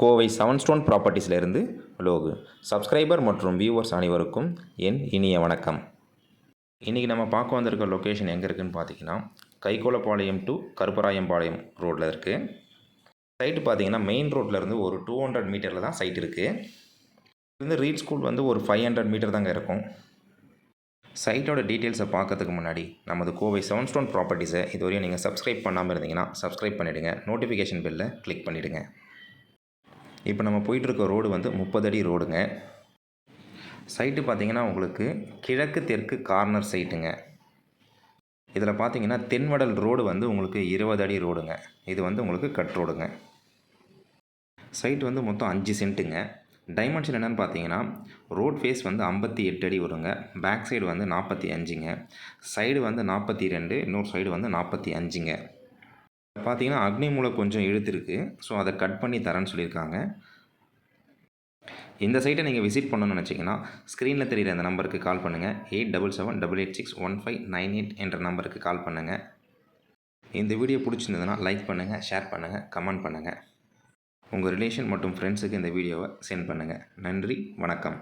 Kovai seven stone ப்ராப்பர்ட்டிஸ்லேருந்து Logu. Subscriber மற்றும் viewers அனைவருக்கும் என் இனிய வணக்கம். இன்றைக்கி நம்ம பார்க்க வந்திருக்க லொக்கேஷன் எங்கே இருக்குதுன்னு பார்த்தீங்கன்னா கைகோலப்பாளையம் டு கருப்பராயம்பாளையம் ரோட்டில் இருக்குது சைட்டு பார்த்தீங்கன்னா மெயின் ரோட்லேருந்து ஒரு டூ ஹண்ட்ரட் மீட்டரில் தான் சைட் இருக்குது இருந்து ரீட் ஸ்கூல் வந்து ஒரு ஃபைவ் ஹண்ட்ரட் மீட்டர் தாங்க இருக்கும். சைட்டோட டீட்டெயில்ஸை பார்க்கறதுக்கு முன்னாடி நமது கோவை செவன் ஸ்டோன் ப்ராப்பர்ட்டிஸை இதுவரையும் நீங்கள் சப்ஸ்கிரைப் பண்ணாமல் இருந்தீங்கன்னா சப்ஸ்கிரைப் பண்ணிவிடுங்க நோட்டிஃபிகேஷன் பெல்லை கிளிக் பண்ணிவிடுங்க இப்போ நம்ம போயிட்டுருக்க ரோடு வந்து முப்பது அடி ரோடுங்க. சைட்டு பார்த்தீங்கன்னா உங்களுக்கு கிழக்கு தெற்கு கார்னர் சைட்டுங்க. இதில் பார்த்தீங்கன்னா தென்வடல் ரோடு வந்து உங்களுக்கு இருபது அடி ரோடுங்க. இது வந்து உங்களுக்கு கட் ரோடுங்க. சைட் வந்து மொத்தம் அஞ்சு சென்ட்டுங்க. டைமென்ஷன் என்னென்னு பார்த்தீங்கன்னா ரோட் ஃபேஸ் வந்து ஐம்பத்தி எட்டு அடி வருங்க. பேக் சைடு வந்து நாற்பத்தி அஞ்சுங்க. சைடு வந்து நாற்பத்தி ரெண்டு இன்னொரு சைடு வந்து நாற்பத்தி அஞ்சுங்க. பார்த்தீங்கன்னா அக்னி மூலம் கொஞ்சம் இழுத்துருக்கு. ஸோ அதை கட் பண்ணி தரேன்னு சொல்லியிருக்காங்க. இந்த சைட்டை நீங்கள் விசிட் பண்ணணும்னு நினச்சிங்கன்னா ஸ்க்ரீனில் தெரிகிற அந்த நம்பருக்கு கால் பண்ணுங்கள் eight double seven double eight six one five nine eight என்ற நம்பருக்கு கால் பண்ணுங்கள் இந்த வீடியோ பிடிச்சிருந்ததுன்னா லைக் பண்ணுங்கள் ஷேர் பண்ணுங்கள் கமெண்ட் பண்ணுங்கள் உங்கள் ரிலேஷன் மற்றும் ஃப்ரெண்ட்ஸுக்கு இந்த வீடியோவை சென்ட் பண்ணுங்கள் நன்றி வணக்கம்.